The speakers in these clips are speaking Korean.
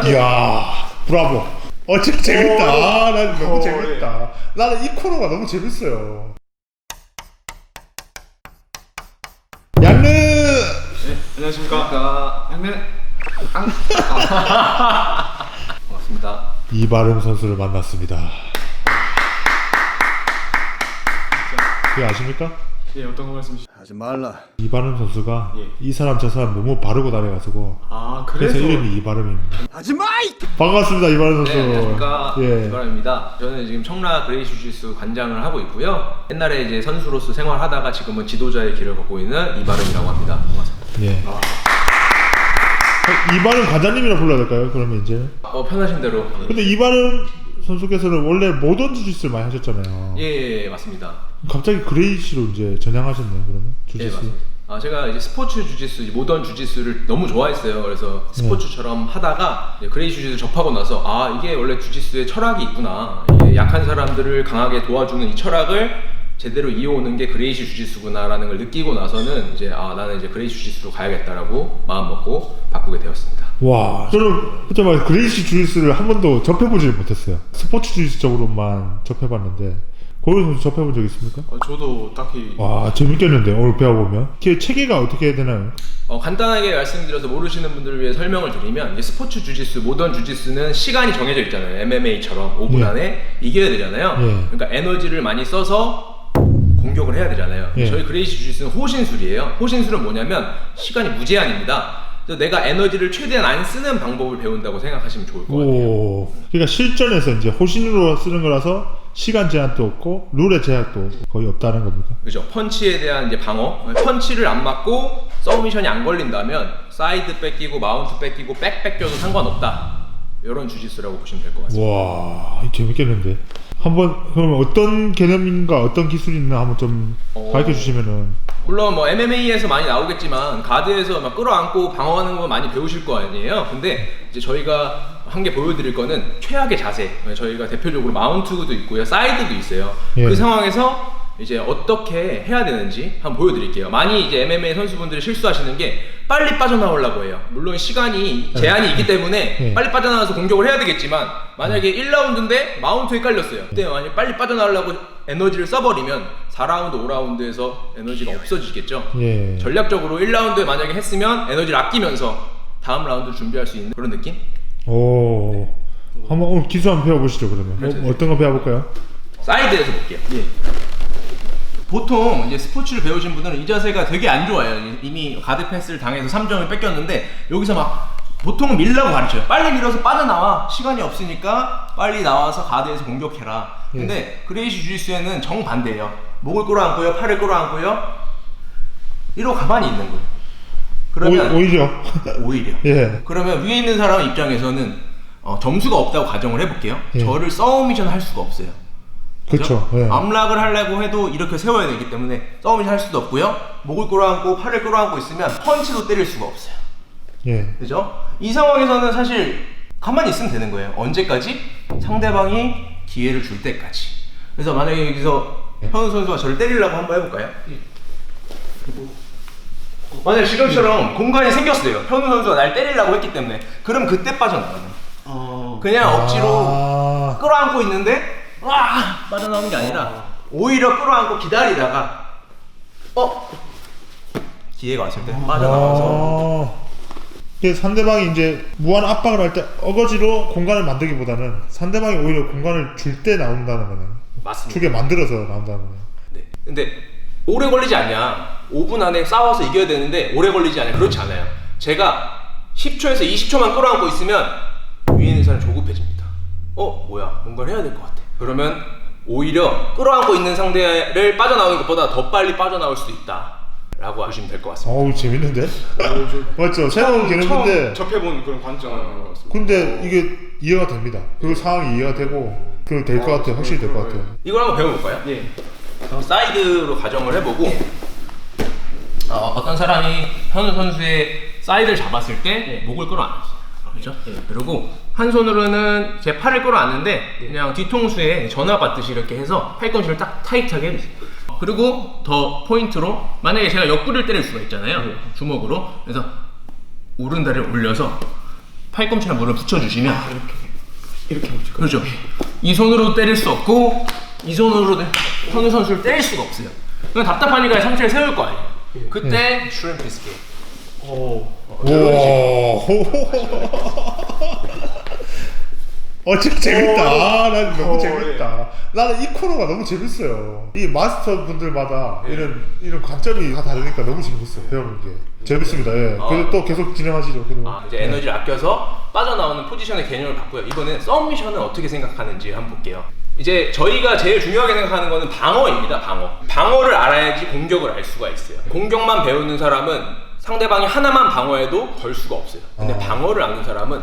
있으면 이야, 브라보. 어, 진짜 재밌다. 아, 난 너무 어, 재밌다. 나는 이 코너가 너무 재밌어요. 양느! 네, 안녕하십니까. 양면 앙. 아. 반갑습니다. 이바름 선수를 만났습니다. 그게 아십니까? 예, 어떤 거 말씀이시죠? 하지 말라. 이바름 선수가 예. 이 사람 저 사람 너무 바르고 다녀가지고 아, 그래서 그래서 이름이 이바름입니다. 하지 마! 반갑습니다, 이바름 선수. 네, 안녕하십니까. 예. 이바람입니다. 저는 지금 청라 그레이슈지스 관장을 하고 있고요. 옛날에 이제 선수로서 생활하다가 지금은 지도자의 길을 걷고 있는 이바름이라고 합니다. 반갑습니다. 예. 아. 이바름 관장님이라 불러야 될까요? 그러면 이제. 어, 편하신 대로. 근데 이바름 선수께서는 원래 모던 주짓수를 많이 하셨잖아요. 예, 예, 예, 맞습니다. 갑자기 그레이시로 이제 전향하셨네요, 그러면 예, 주짓수. 맞습니다. 아, 제가 이제 스포츠 주짓수, 모던 주짓수를 너무 좋아했어요. 그래서 스포츠처럼 하다가 이제 그레이 주짓수 접하고 나서 아, 이게 원래 주짓수에 철학이 있구나. 이게 약한 사람들을 강하게 도와주는 이 철학을 제대로 이어오는 게 그레이시 주짓수구나라는 걸 느끼고 나서는 이제 아, 나는 이제 그레이시 주짓수로 가야겠다라고 마음 먹고 바꾸게 되었습니다. 와, 저는 그때 막 그레이시 주짓수를 한 번도 접해보지 못했어요. 스포츠 주짓수 쪽으로만 접해봤는데, 고현 선수 접해본 적 있습니까? 어, 저도 딱히 와, 재밌겠는데, 오늘 배워보면. 그 체계가 어떻게 해야 되나요? 어, 간단하게 말씀드려서 모르시는 분들을 위해 설명을 드리면 이제 스포츠 주짓수, 모던 주짓수는 시간이 정해져 있잖아요. MMA처럼 5분 예. 안에 이겨야 되잖아요. 예. 그러니까 에너지를 많이 써서 공격을 해야 되잖아요. 예. 저희 그레이시 주짓수는 호신술이에요. 호신술은 뭐냐면 시간이 무제한입니다. 그래서 내가 에너지를 최대한 안 쓰는 방법을 배운다고 생각하시면 좋을 것 같아요. 오, 그러니까 실전에서 이제 호신으로 쓰는 거라서 시간 제한도 없고, 룰의 제약도 거의 없다는 겁니까? 그죠. 펀치에 대한 이제 방어. 펀치를 안 맞고 서미션이 안 걸린다면 사이드 뺏기고 마운트 뺏기고 백 뺏겨도 상관없다. 이런 주짓수라고 보시면 될 것 같습니다. 와, 재밌겠는데. 한번, 그럼 어떤 개념인가, 어떤 기술이 있나 한번 좀 어. 가르쳐 주시면은. 물론 뭐 MMA에서 많이 나오겠지만 가드에서 막 끌어안고 방어하는 거 많이 배우실 거 아니에요. 근데 이제 저희가 한 개 보여드릴 거는 최악의 자세. 저희가 대표적으로 마운트도 있고요, 사이드도 있어요. 예. 그 상황에서 이제 어떻게 해야 되는지 한번 보여드릴게요. 많이 이제 MMA 선수분들이 실수하시는 게 빨리 빠져나오려고 해요. 물론 시간이 제한이 있기 때문에 예. 빨리 빠져나와서 공격을 해야 되겠지만 만약에 1라운드인데 마운트에 깔렸어요. 그때 만약 빨리 빠져나오려고 에너지를 써버리면 4라운드, 5라운드에서 에너지가 없어지겠죠. 예. 전략적으로 1라운드에 만약에 했으면 에너지를 아끼면서 다음 라운드 준비할 수 있는 그런 느낌? 오. 한번 오늘 기술 한번 배워보시죠, 그러면. 어, 어떤 거 배워볼까요? 사이드에서 볼게요. 예. 보통 이제 스포츠를 배우신 분들은 이 자세가 되게 안 좋아요. 이미 가드 패스를 당해서 3점을 뺏겼는데 여기서 막 보통은 밀라고 가르쳐요. 빨리 밀어서 빠져나와. 시간이 없으니까 빨리 나와서 가드에서 공격해라. 예. 근데 그레이시 주짓수에는 정반대예요. 목을 끌어안고요. 팔을 끌어안고요. 이러고 가만히 있는 거예요. 그러면 오, 오히려. 오히려. 예. 그러면 위에 있는 사람 입장에서는 어, 점수가 없다고 가정을 해볼게요. 예. 저를 서브미션 할 수가 없어요. 그쵸. 예. 암락을 하려고 해도 이렇게 세워야 되기 때문에 서브미션 할 수도 없고요. 목을 끌어안고 팔을 끌어안고 있으면 펀치도 때릴 수가 없어요. 예. 그죠? 이 상황에서는 사실 가만히 있으면 되는 거예요. 언제까지? 상대방이 기회를 줄 때까지. 그래서 만약에 여기서 현우 선수가 저를 때리려고 한번 해볼까요? 만약 지금처럼 공간이 생겼어요. 현우 선수가 날 때리려고 했기 때문에. 그럼 그때 빠져나가요. 어, 그냥 억지로 아, 끌어안고 있는데 와 빠져나오는 게 아니라 오히려 끌어안고 기다리다가 어 기회가 왔을 때 빠져나와서 아. 그 상대방이 이제 무한 압박을 할 때 어거지로 공간을 만들기보다는 상대방이 오히려 공간을 줄 때 나온다는 거네. 맞습니다. 주게 만들어서 나온다는 거네. 네. 근데 오래 걸리지 않냐? 5분 안에 싸워서 이겨야 되는데 오래 걸리지 않냐? 그렇지 않아요. 제가 10초에서 20초만 끌어안고 있으면 위에 있는 사람 조급해집니다. 어 뭐야 뭔가를 해야 될 것 같아. 그러면 오히려 끌어안고 있는 상대를 빠져나오는 것보다 더 빨리 빠져나올 수도 있다. 라고 하시면 될 것 같습니다. 어우 재밌는데? 맞죠? 새로운 개념인데 처음 접해본 그런 같습니다. 근데 이게 이해가 됩니다. 그 상황이 이해가 되고 그 될 것 같아요. 확실히 될 것 같아요. 이걸 한번 배워볼까요? 예. 그럼 사이드로 가정을 해보고 어, 떤 사람이 현우 선수의 사이드를 잡았을 때 목을 끌어안았어요. 그렇죠? 그리고 한 손으로는 제 팔을 끌어안는데 그냥 뒤통수에 전화 받듯이 이렇게 해서 팔꿈치를 딱 타이트하게 해주세요. 그리고 더 포인트로 만약에 제가 옆구리를 때릴 수가 있잖아요. 주먹으로. 그래서 오른다리를 올려서 팔꿈치랑 물을 붙여주시면 이렇게 이렇게 하면 될까요? 그렇죠. 이 손으로 때릴 수 없고 이 손으로 현우 선수를 때릴 수가 없어요. 그냥 답답하니까 상체를 세울 거 아니에요. 그때 슈림프 스케이트. 오. 어, 진짜 재밌다. 아, 난 너무 어, 재밌다. 나는 이 코너가 너무 재밌어요. 이 마스터 분들마다 이런 이런 관점이 다 다르니까 너무 재밌어요. 배우는 게 재밌습니다. 예. 어. 그래서 또 계속 진행하시죠. 그리고. 아, 이제 에너지를 아껴서 빠져나오는 포지션의 개념을 바꾸요. 이번엔 썸미션은 어떻게 생각하는지 한번 볼게요. 이제 저희가 제일 중요하게 생각하는 거는 방어입니다. 방어. 방어를 알아야지 공격을 알 수가 있어요. 공격만 배우는 사람은 상대방이 하나만 방어해도 걸 수가 없어요. 근데 어. 방어를 아는 사람은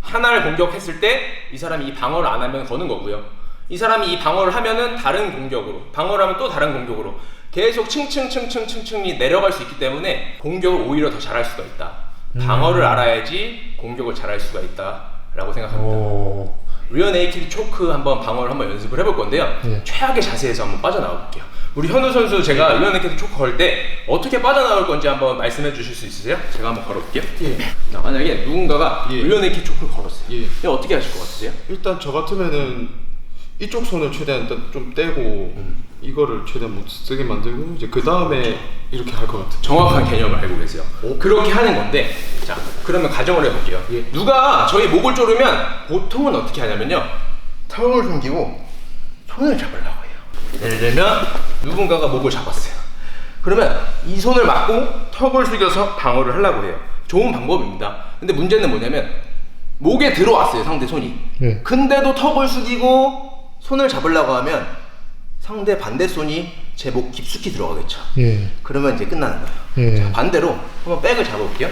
하나를 공격했을 때 이 사람이 이 방어를 안 하면 거는 거고요. 이 사람이 이 방어를 하면은 다른 공격으로, 방어를 하면 또 다른 공격으로 계속 층층층층층층이 내려갈 수 있기 때문에 공격을 오히려 더 잘할 수가 있다. 방어를 알아야지 공격을 잘할 수가 있다라고 생각합니다. 오. 리어 네이키드 초크 한번 방어를 한번 연습을 해볼 건데요. 네. 최악의 자세에서 한번 빠져나와 볼게요. 우리 현우 선수 제가 리어 네이키드 초크 걸때 어떻게 빠져나올 건지 한번 말씀해 주실 수 있으세요? 제가 한번 걸어볼게요. 예. 나 만약에 누군가가 예. 리어 네이키드 초크를 걸었어요. 예. 이거 어떻게 하실 것 같으세요? 일단 저 같으면은 이쪽 손을 최대한 일단 좀 떼고 이거를 최대한 못 쓰게 만들고 이제 그 다음에 이렇게 할 것 같아요. 정확한 개념을 알고 계세요. 그렇게 하는 건데, 자, 그러면 가정을 해볼게요. 예. 누가 저희 목을 조르면 보통은 어떻게 하냐면요. 턱을 숨기고 손을 잡으려고 해요. 예를 들면 누군가가 목을 잡았어요. 그러면 이 손을 막고 턱을 숙여서 방어를 하려고 해요. 좋은 방법입니다. 근데 문제는 뭐냐면 목에 들어왔어요, 상대 손이. 예. 근데도 턱을 숙이고 손을 잡으려고 하면 상대 반대 손이 제 목 깊숙이 들어가겠죠. 예. 그러면 이제 끝나는 거예요. 예. 자, 반대로 한번 백을 잡아볼게요.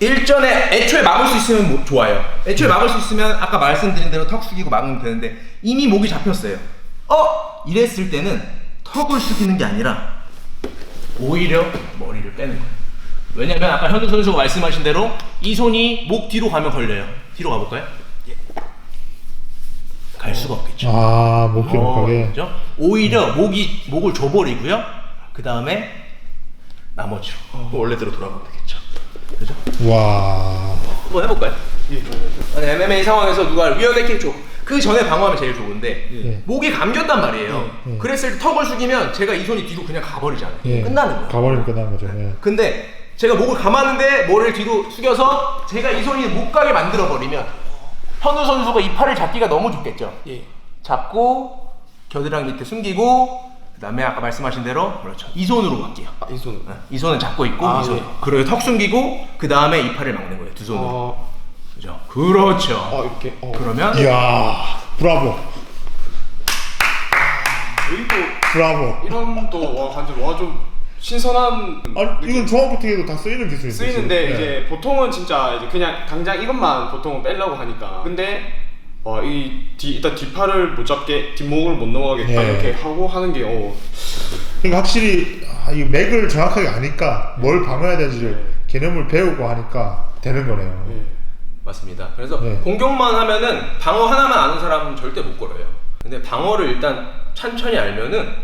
일전에 애초에 막을 수 있으면 뭐- 좋아요. 애초에 막을 수 있으면 아까 말씀드린 대로 턱 숙이고 막으면 되는데 이미 목이 잡혔어요. 어? 이랬을 때는 턱을 숙이는 게 아니라 오히려 머리를 빼는 거예요. 왜냐면 아까 현우 선수가 말씀하신 대로 이 손이 목 뒤로 가면 걸려요. 뒤로 가볼까요? 예. 갈 수가 없겠죠. 아, 목기 어, 못하게. 그죠? 오히려 목이 목을 줘버리고요. 그 다음에 나머지로 원래대로 돌아가면 되겠죠. 그죠? 와. 한번 해볼까요? 예. 아니, MMA 상황에서 누가 위어네킥 줘. 그 전에 방어하면 제일 좋은데 예. 목이 감겼단 말이에요. 예. 그랬을 때 턱을 숙이면 제가 이 손이 뒤로 그냥 가버리잖아요. 예. 끝나는 거예요. 가버리면 끝나는 거죠. 예. 근데 제가 목을 감았는데 머리를 뒤로 숙여서 제가 이 손이 못 가게 만들어 버리면 현우 선수가 이 팔을 잡기가 너무 좋겠죠. 예. 잡고 겨드랑이 밑에 숨기고 그다음에 아까 말씀하신 대로 그렇죠. 이 손으로 갈게요. 아, 이 손은. 네, 이 손은 잡고 있고 아, 이 손. 예. 그리고 턱 숨기고 그 다음에 이 팔을 막는 거예요. 두 손으로. 어, 그죠. 그렇죠. 어 이렇게. 어. 그러면 이야. 브라보. 여기도 브라보. 이런 또 와 완전 와좀 신선한. 아, 이건 종합부팅에도 다 쓰이는 기술인데. 쓰이는데. 이제 보통은 진짜 이제 그냥 당장 이것만 보통은 빼려고 하니까 근데 와이 일단 뒷팔을 못 잡게 뒷목을 못 넘어가게 딱 예. 이렇게 하고 하는 게 어, 그러니까 확실히 아, 이 맥을 정확하게 아니까 뭘 방어해야 되는지를 개념을 배우고 하니까 되는 거네요. 예. 맞습니다. 그래서 네. 공격만 하면은 방어 하나만 아는 사람은 절대 못 걸어요. 근데 방어를 일단 천천히 알면은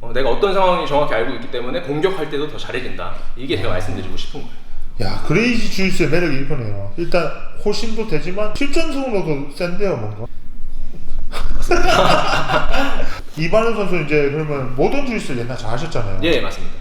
어, 내가 어떤 상황이 정확히 알고 있기 때문에 공격할 때도 더 잘해진다. 이게 제가 말씀드리고 싶은 거예요. 야, 그레이시 주이스의 매력이 이거네요. 일단 호신도 되지만 실전성으로도 센데요, 뭔가. 이반우 선수 이제 그러면 모던 주이스 옛날 잘 하셨잖아요. 예, 맞습니다.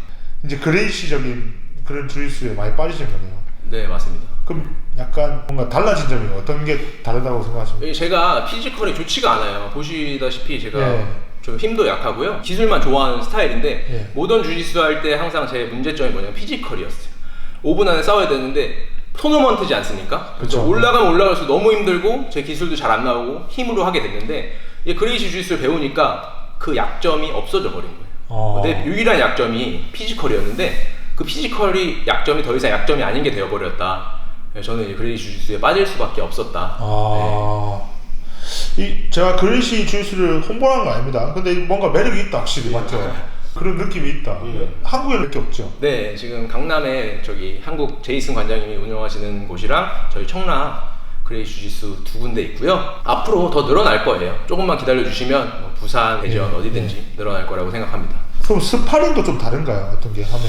이제 그레이시적인 그런 주이스에 많이 빠지신 거네요. 네, 맞습니다. 그럼 약간 뭔가 달라진 점이 어떤 게 다르다고 생각하십니까? 이게 제가 피지컬이 좋지가 않아요. 보시다시피 제가 예. 좀 힘도 약하고요. 기술만 좋아하는 스타일인데 예. 모던 주짓수 할 때 항상 제 문제점이 뭐냐면 피지컬이었어요. 5분 안에 싸워야 되는데 토너먼트지 않습니까? 그쵸. 올라가면 올라갈수록 너무 힘들고 제 기술도 잘 안 나오고 힘으로 하게 됐는데 이 그레이시 주짓수를 배우니까 그 약점이 없어져 버린 거예요. 어. 내 유일한 약점이 피지컬이었는데 그 피지컬이 약점이 더 이상 약점이 아닌 게 되어버렸다. 그래서 저는 이제 그레이시 주짓수에 빠질 수밖에 없었다. 아. 이 제가 그레이시 주이스를 홍보하는 거 아닙니다. 근데 뭔가 매력이 있다 확실히 맞죠? 그런 느낌이 있다. 예. 한국에 이렇게 없죠. 네, 지금 강남에 저기 한국 제이슨 관장님이 운영하시는 곳이랑 저희 청라 그레이 주짓수 두 군데 있고요. 앞으로 더 늘어날 거예요. 조금만 기다려 주시면 뭐 부산, 대전 네, 어디든지 늘어날 거라고 생각합니다. 그럼 스파링도 좀 다른가요? 어떤 게 하면?